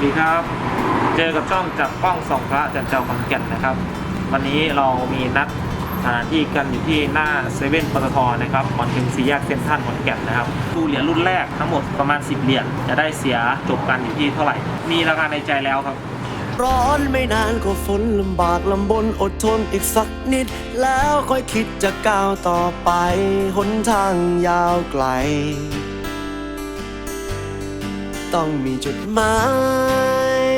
วัสดีครับ เจอกับช่องจับกล้องส่องพระจันเจ้าขอนแก่นนะครับ วันนี้เรามีนัดสถานที่กันอยู่ที่หน้าเซเว่นปตทนะครับก่อนถึงสี่แยกเซ็นทรัลขอนแก่นนะครับดูเหรียญรุ่นแรกทั้งหมดประมาณ 10 เหรียญจะได้เสียจบกันอยู่ที่เท่าไหร่ มีราคาในใจแล้วครับ ร้อนไม่นานก็ฝนลำบากลำบนอดทนอีกสักนิด แล้วค่อยคิดจะก้าวต่อไปหนทางยาวไกล ต้องมีจุดหมาย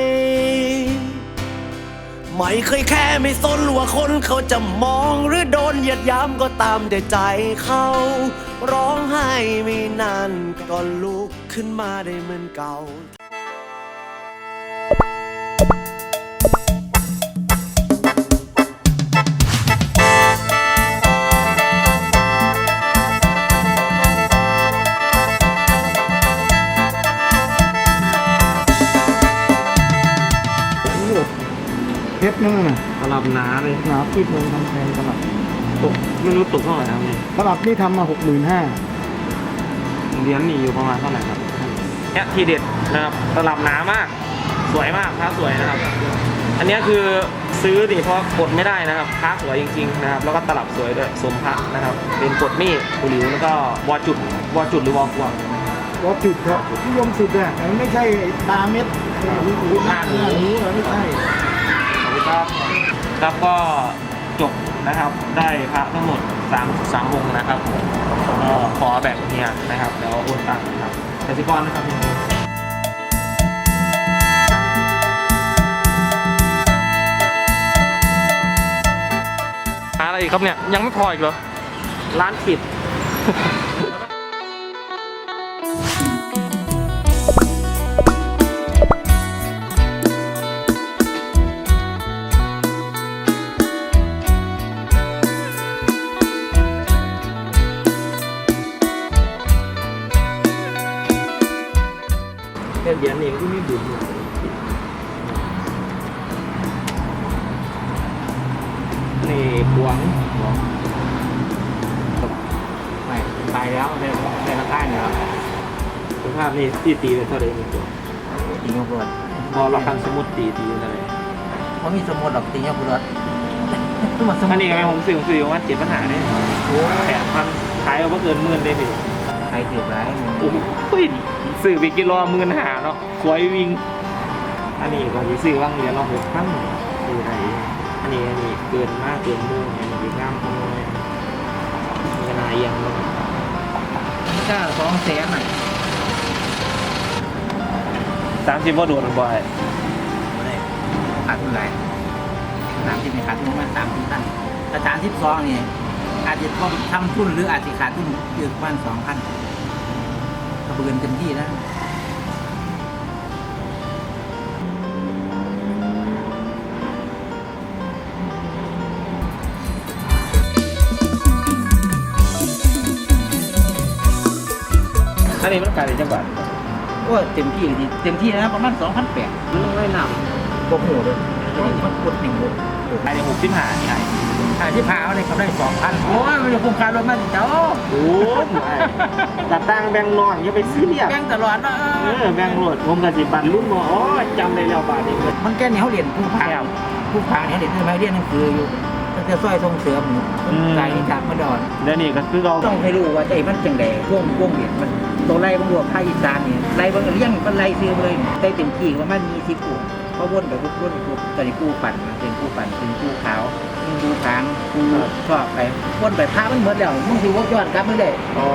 ไม่เคยแค่ไม่สนว่าคนเขาจะมองหรือโดนเหยียดย้ำก็ตามแต่ใจเขา ร้องไห้ไม่นานก็ลุกขึ้นมาได้เหมือนเก่า เพชรนั่นน่ะตลับหนาเลยหนาปิดเมืองทำแพงตลับตกไม่รู้ตกเท่าไหร่ครับนี่ตลับนี่ทำมาหกหมื่นห้าเหรียญนี่อยู่ประมาณเท่าไหร่ครับเนี่ยทีเด็ดนะครับตลับหนามาก สวยมากพระสวยนะครับ อันเนี้ยคือซื้อดิเพราะกดไม่ได้นะครับพระสวยจริงๆนะครับ แล้วก็ตลับสวยด้วยสมพระนะครับ เป็นกดมีดกุหลิวแล้วก็วอจุดวอจุดหรือวอกวางรถจุดครับนิยมสุดอะแต่มันไม่ใช่ตาเม็ดหน้าหนูหน้าหนูไม่ใช่ขอบ ครับครับก็จบนะครับได้พระทั้งหมด3 3วงนะครับก็ขอแบ่งเฮียนะครับ แล้วโอนตังค์นะครับกสิกรนะครับอะไรอีกครับเนี่ย ยังไม่พออีกเหรอ ร้านปิด ไม่บุนี่บวงบวงไม่ตายแล้วในในราคาเนี่ยครับสภาพนี่ตีตีเป็นเท่าไหร่นี่ตัวตียกรถพอเราคันสมุดตีตีเท่าไหร่เพราะมีสมุดหรอกตียกรถมาสมุอันนี้ก็ไม่ผมซื้อผมซื้อว่าเจ็ดปัญหาเนี่ยแปดพันขายเอาเ่เกินหมื่นได้ดิใครถือร้ายโอ้โห ซื้อไปกิโลหมื่นหาเนาะสวยวิ่ง อันนี้ก็สิซื้อว่างเหรียญละหกพันซื้อไหนอันนี้อันนี้เกินมากเกินมืออันนี้งามขโมยมีนายยังเลยก็สองแสนหน่อยสามสิบว่าโดนบ่อยขาดเท่าไหร่สามสิบเนี่ยขาดทุนประมาณสามสิบตันแต่สามสิบสองนี่อาจจะต้องทำทุนหรืออาจจะขาดทุนอยู่ประมาณสองพัน กระเบือนเต็มที่แล้วอันนี้มันกลายเป็นจังหวัดก็เต็มที่ดีเต็มที่นะประมาณสองพันแปดมันต้องได้หนบวกหมูเลยมันกดหนึ่งบวกำภายในหกสิบห้าใช่ ขายที่พาเอาเลยกำไรสองพันโอ้ยมันจะคุ้มค่ารถมาเจ้าโอ้ยตัดตั้งแบงค์นองอย่าไปซื้อเรียบแบ่งตลอดนะเออแบงค์รวดผมกับจิบันรุ่นมอ๋อจำได้แล้วบาทนี้เลยมันแก่เนี่ยเขาเรียนผู้พาครับผู้พาเนี่ยเขาเรียนทำไมเรียนหนังสืออยู่ตั้งแต่สร้อยทรงเสือหมูอืมไก่จากมาดอนเดี๋ยวนี้ก็คือเราต้องให้รู้ว่าไอ้มันจังแดงวงวงเรียนมันตัวไล่บางรวมภาคอีสานเนี่ยไล่บางเลี้ยงมันไล่ซื้อเลยได้เต็มที่ประมาณมีสิบกูเพ ราะวนไปวนวนวนตอนนี้กูปั่นนะเป็นกูปั่นเป็นกูขาวกูขางกูชอบไปวนไปพามันเหมือนแล้วมึงดูว่าย้อนกลับไม่ได้อ๋อ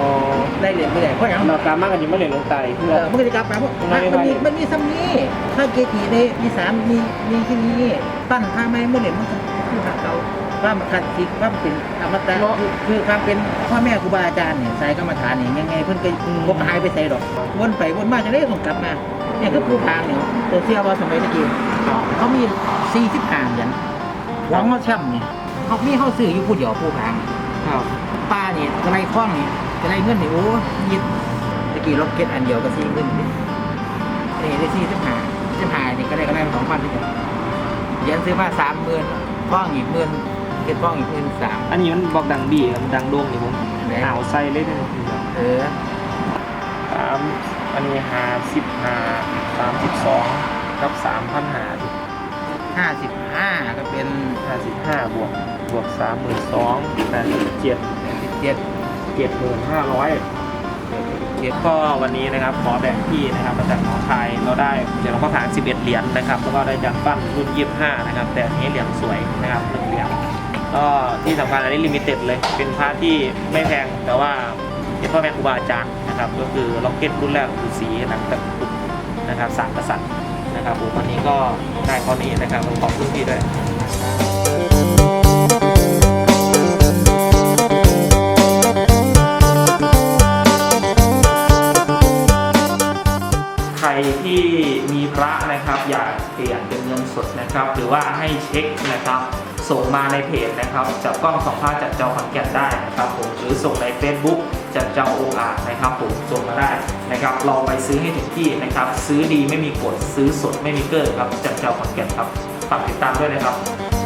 ได้เรียนไม่ได้เพราะอย่างเราตามมากกันอยู่ไม่เหลือลงไตเพื่เอออมันก็จะกลับมาเพราะพระมันมีมันมีซ้ำนี้ถ้าเกจิในอีสานมีมีที่นี้ตั้งพระไม่เมื่อเห็นมันคือพระเก่า พระขัดสิกพระเป็นอมตะคือคือความเป็นพ่อแม่ครูบาอาจารย์เนี่ยสายกรรมฐานเนี่ยยังไงเพิ่นก็บ่หายไปใส่ดอกวนไปวนมาจะได้ส่งกลับมาเนี่ยคือผู้พางเนี่ยตัวเชื่อว่าสมัยตะกี้เขามี45เหรียญหวังเขาแช่มเนี่ยเขามีเขาซื้ออยู่ผู้เดียวผู้พาง ครับ ป้านี่กระไรคล้องนี่กระไรเงินนี่โอ้ยิบตะกี้รถเก็ตอันเดียวก็สี่เงินนี่นี่ได้สี่สิบห้าสิบห้านี่ก็ได้กระไรสองพันที่เดียวเหรียญซื้อมาสามหมื่นคล้องอีกหมื่น เก็ตคล้องอีกหมื่นสาม อันนี้มันบอกดังดีครับดังโด่งนี่ผมไหนหนาวใส่เลยเนี่ยเออสามอันนี้ห้าสิบห้าสามสิบสองกับสามพันหาห้าสิบห้าก็เป็นห้าสิบห้าบวกบวกสามหมื่นสองแปดสิบเจ็ดสิบเจ็ดเจ็ดหมื่นห้าร้อย เจ็ดก็วันนี้นะครับขอแบ่งที่นะครับมาจากหน้องคายเราได้เหรียญหลวงพ่อผาง11 เหรียญนะครับแล้วก็ได้จัดปั้นรุ่น 25 นะครับ แต่อันนี้เหรียญสวยนะครับหนึ่งเหรียญ ก็ที่สำคัญอันนี้ลิมิเต็ดเลย เป็นพระที่ไม่แพงแต่ว่าเป็นพ่อแม่ครูบาอาจารย์นะครับ ก็คือล็อกเก็ตรุ่นแรกคือสีหนังตะกุดนะครับสามกษัตริย์นะครับผมวันนี้ก็ได้ข้อนี้นะครับขอบคุณพี่ด้วยใครที่มีพระนะครับอยากเปลี่ยน สดนะครับ หรือว่าให้เช็คนะครับ ส่งมาในเพจนะครับจับกล้องสองผ้าจัดจอขอนแก่นได้นะครับผมหรือส่งใน Facebook จัดจอโออานะครับผมส่งมาได้นะครับ เราไปซื้อให้ถึงที่นะครับ ซื้อดีไม่มีกดซื้อสดไม่มีเกินครับจัดจอขอนแก่นครับฝากติดตามด้วยนะครับ